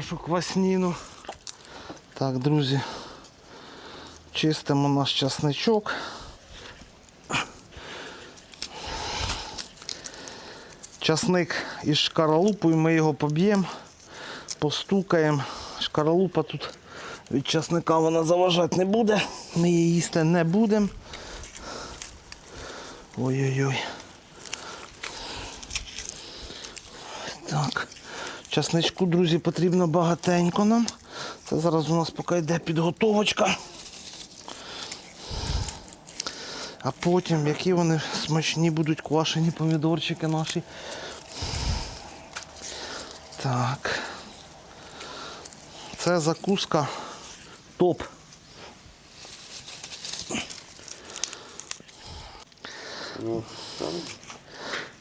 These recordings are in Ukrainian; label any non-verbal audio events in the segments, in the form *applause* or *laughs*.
нашу квасніну. Так, друзі, чистимо наш часничок. Часник із шкаралупою, ми його поб'ємо, постукаємо. Шкаралупа тут від часника вона заважати не буде. Ми її їсти не будемо. Ой-ой-ой. Так. Часничку, друзі, потрібно багатенько нам. Це зараз у нас поки йде підготовочка. А потім, які вони смачні будуть квашені помідорчики наші. Так. Це закуска топ. Ну,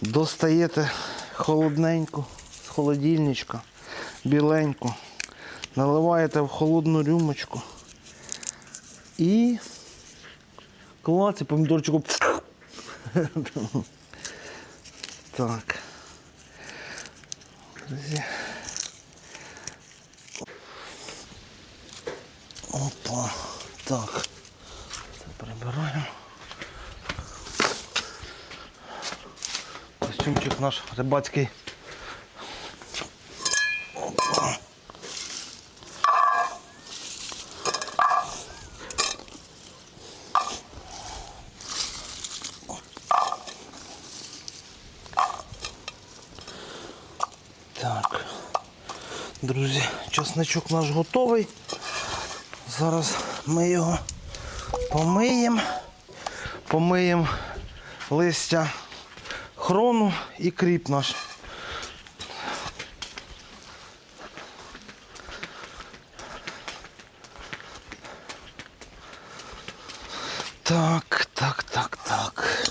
Достаєте холодненьку з холодильничка, біленьку, наливаєте в холодну рюмочку і клаці помідорчику. *laughs* Так. Опа. Так. Це прибираємо. Костюмчик наш рибацький. Так. Друзі, чесничок наш готовий. Зараз ми його помиємо. Помиємо листя хрону і кріп наш. Так, так, так, так.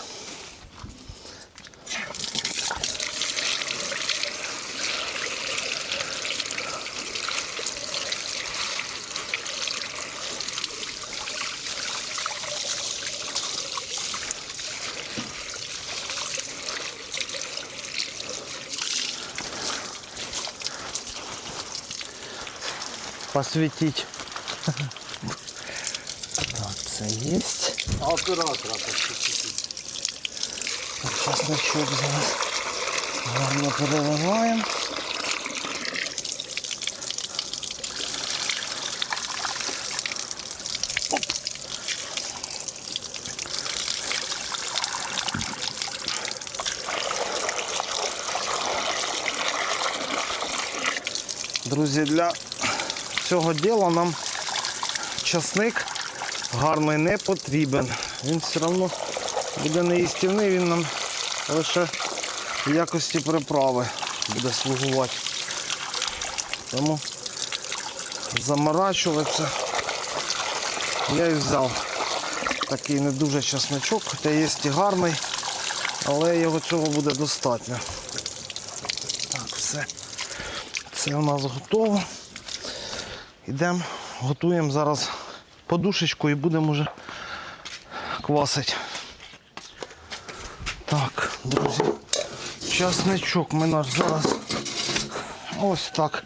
Посвітіть. Так, це є. оператора підключити. Чесночок зараз гарно переливаємо. Друзі, для цього діла нам часник гарний не потрібен. Він все одно буде не їстівний, він нам лише в якості приправи буде слугувати. Тому заморачуватися я і взяв такий не дуже чесночок, хоча є і гарний, але його цього буде достатньо. Так, все. Це у нас готово. Йдемо, готуємо зараз подушечку і будемо вже квасити. Так, друзі, часничок ми наш зараз ось так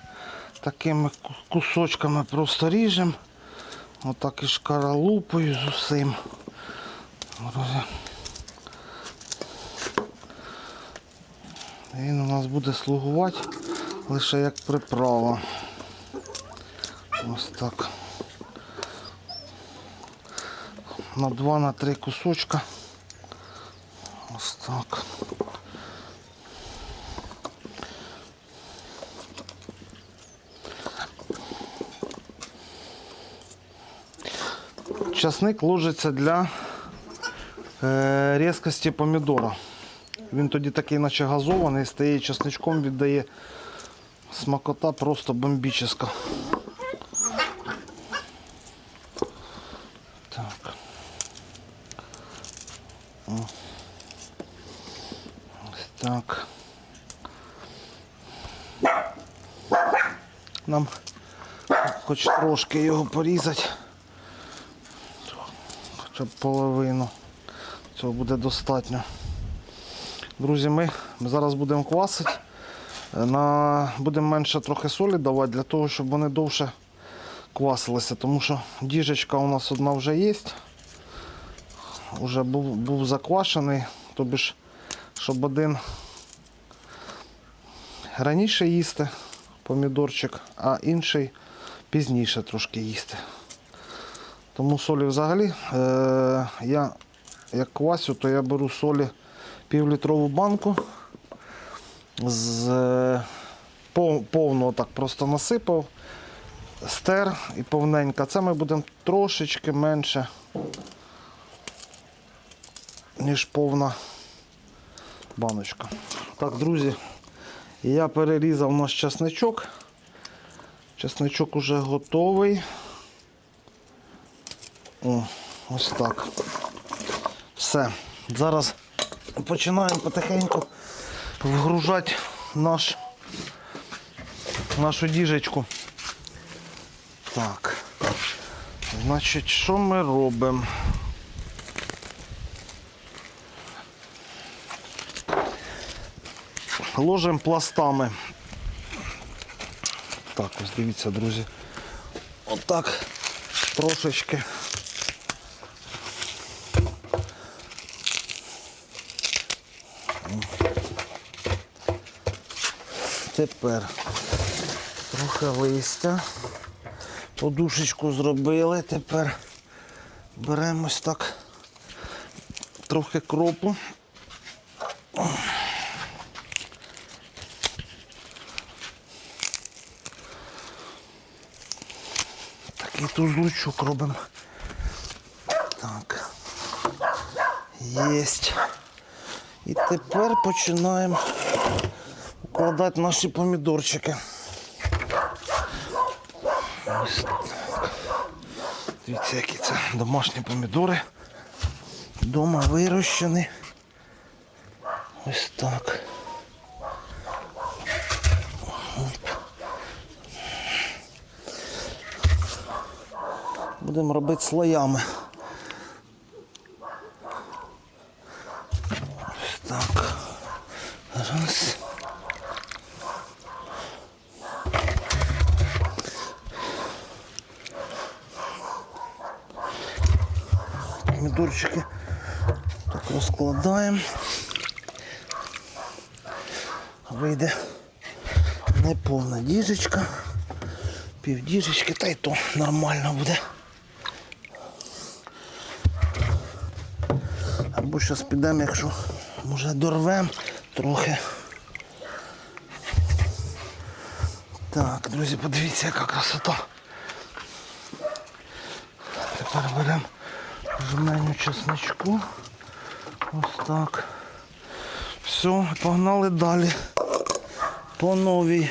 такими кусочками просто ріжемо. Отак і шкаралупою з усім. Друзі. Він у нас буде слугувати лише як приправа. Ось так. На два, на три кусочка. Ось так. Часник ложиться для е, різкості помідора. Він тоді такий, наче газований, стає часничком, віддає смакота просто бомбічна. Так. О. Ось так. Нам хоч трошки його порізати. Хоча б половину. Цього буде достатньо. Друзі, ми зараз будемо квасити. На... Будемо менше трохи солі давати для того, щоб вони довше квасилися. Тому що діжечка у нас одна вже є. Уже був, був заквашений, тобі щоб один раніше їсти помідорчик, а інший пізніше трошки їсти. Тому солі взагалі е, я як квасю, то я беру солі півлітрову банку. З е, пов- повного так просто насипав, стер і повненька. Це ми будемо трошечки менше, ніж повна баночка. Так, друзі, я перерізав наш чесничок. Чесничок уже готовий. О, ось так. Все. Зараз починаємо потихеньку вгружати наш, нашу діжечку. Так. Значить, що ми робимо? Ложимо пластами. Так, ось дивіться, друзі. Отак трошечки. Тепер трохи листя. Подушечку зробили. Тепер беремо ось так трохи кропу. Такий тузлучок робимо. Так. Єсть. І тепер починаємо укладати наші помідорчики. Ось так. Дивіться, які це домашні помідори. Дома вирощені. Ось так. Будемо робити слоями. Ось так. Раз. Помідорчики так розкладаємо. Вийде неповна діжечка. Пів діжечки, та й то нормально буде. Або зараз підемо, якщо може дорвемо трохи. Так, друзі, подивіться, яка красота. Тепер беремо жменю чесночку. Ось так. Все, погнали далі. По новій.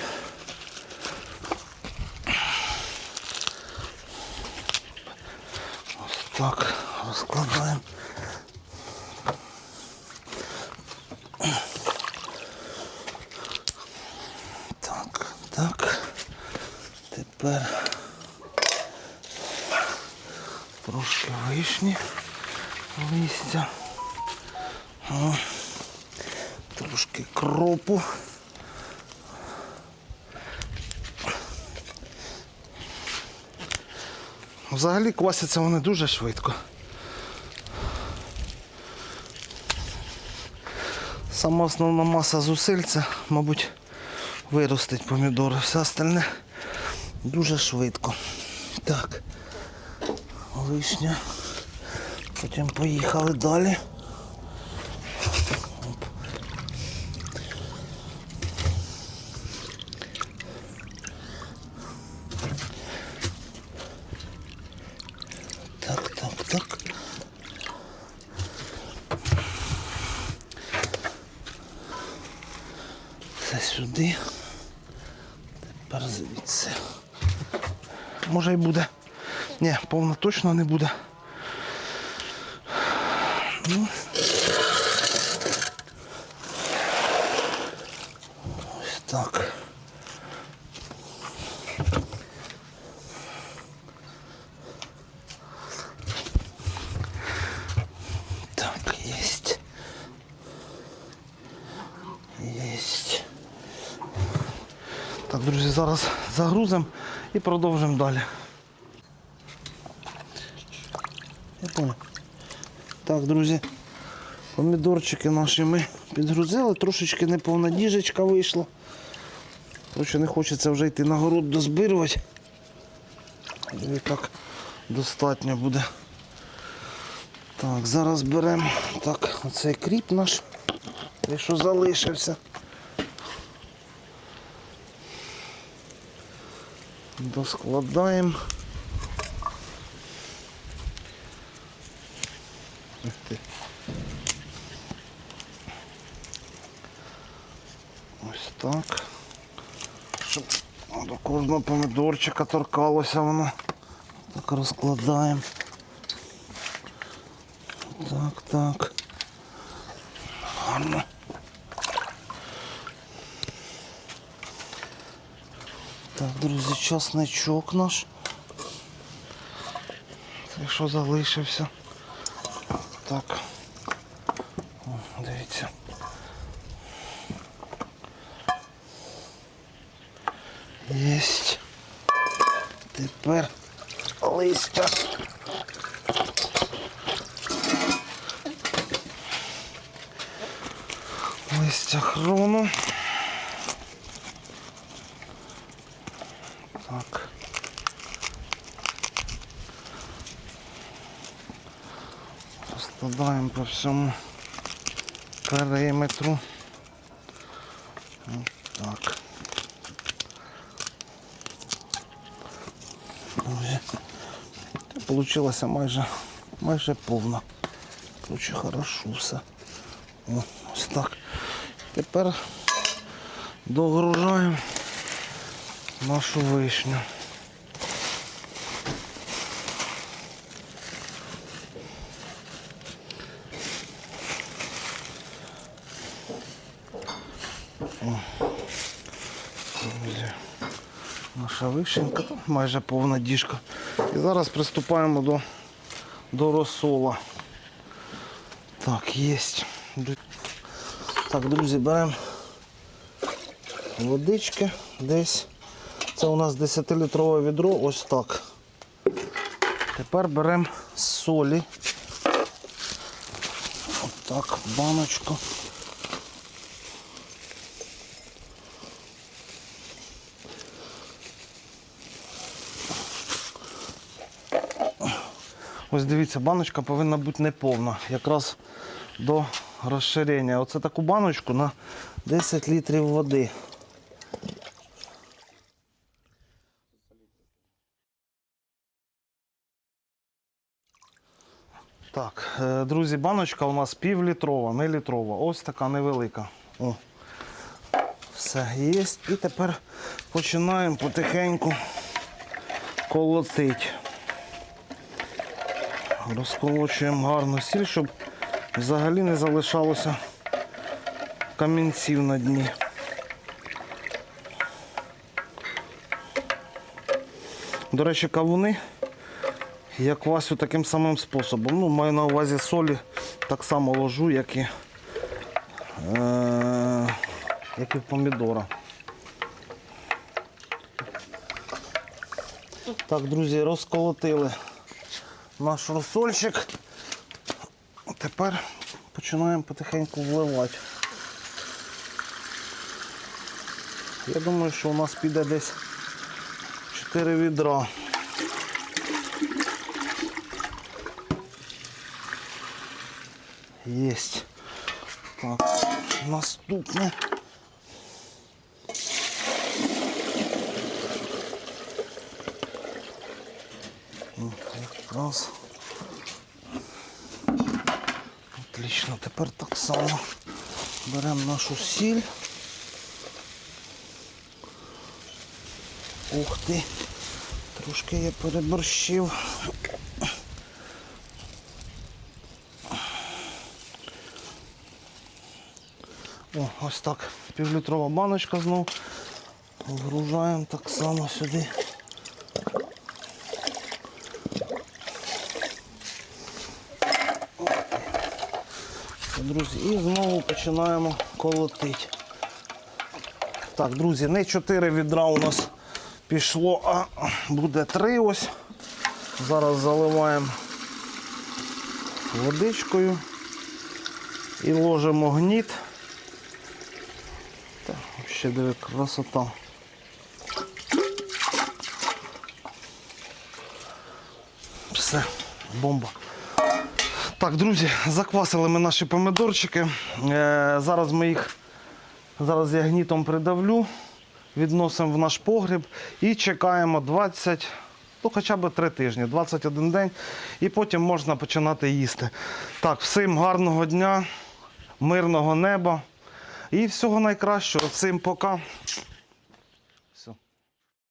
Ось так розкладаємо. Так, так. Тепер трошки вишні листя. О, трошки кропу. Взагалі квасяться вони дуже швидко. Сама основна маса зусиль це, мабуть, виростить помідори. Все остальне дуже швидко. Так. Вишня. Потім поїхали далі. Так, так, так. Це сюди. Тепер звідси. Може й буде. Ні, повно точно не буде. Ну. Ось так. Так, есть. Есть. друзі, зараз загрузимо і продовжимо далі. Я. Так, друзі, помідорчики наші ми підгрузили, трошечки неповна діжечка вийшла. Тому не хочеться вже йти на город дозбирувати. І так достатньо буде. Так, зараз беремо так, оцей кріп наш, той, що залишився. Доскладаємо. Ух ти. Ось так. Щоб кожного помідорчика торкалося воно. Так розкладаємо. Так, так. Гарно. Так, друзі, часничок наш. Це що залишився. Так. О, дивіться. Єсть. Тепер листя. Листя хрону. Так. Розкладаємо по всьому периметру. От так. Друзі. Получилося майже, майже повно. Короче, хорошо все. О, ось так. Тепер догружаємо нашу вишню. Наша вишенька, тут майже повна діжка. І зараз приступаємо до, до розсола. Так, єсть. Так, друзі, беремо водички десь. Це у нас 10-літрове відро, ось так. Тепер беремо солі. Отак, баночку. Ось дивіться, баночка повинна бути неповна. Якраз до розширення. Оце таку баночку на 10 літрів води. Так, е, друзі, баночка у нас півлітрова, не літрова. Ось така невелика. О. Все є. І тепер починаємо потихеньку колотити. Розколочуємо гарно сіль, щоб взагалі не залишалося камінців на дні. До речі, кавуни я квасю таким самим способом. Ну, маю на увазі солі так само ложу, як і, е, як і в помідора. Так, друзі, розколотили наш розсольчик. Тепер починаємо потихеньку вливати. Я думаю, що у нас піде десь 4 відра. Єсть. Так, наступне. Якраз. Отлично, тепер так само беремо нашу сіль. Ух ти, трошки я переборщив. О, ось так. Півлітрова баночка знов. Вгружаємо так само сюди. Друзі, і знову починаємо колотити. Так, друзі, не 4 відра у нас пішло, а буде 3 ось. Зараз заливаємо водичкою і ложимо гніт. Так, ще диви, красота. Все, бомба. Так, друзі, заквасили ми наші помидорчики. Е, зараз ми їх зараз я гнітом придавлю, відносимо в наш погріб і чекаємо 20, ну хоча б 3 тижні, 21 день, і потім можна починати їсти. Так, всім гарного дня, мирного неба і всього найкращого. Всім пока.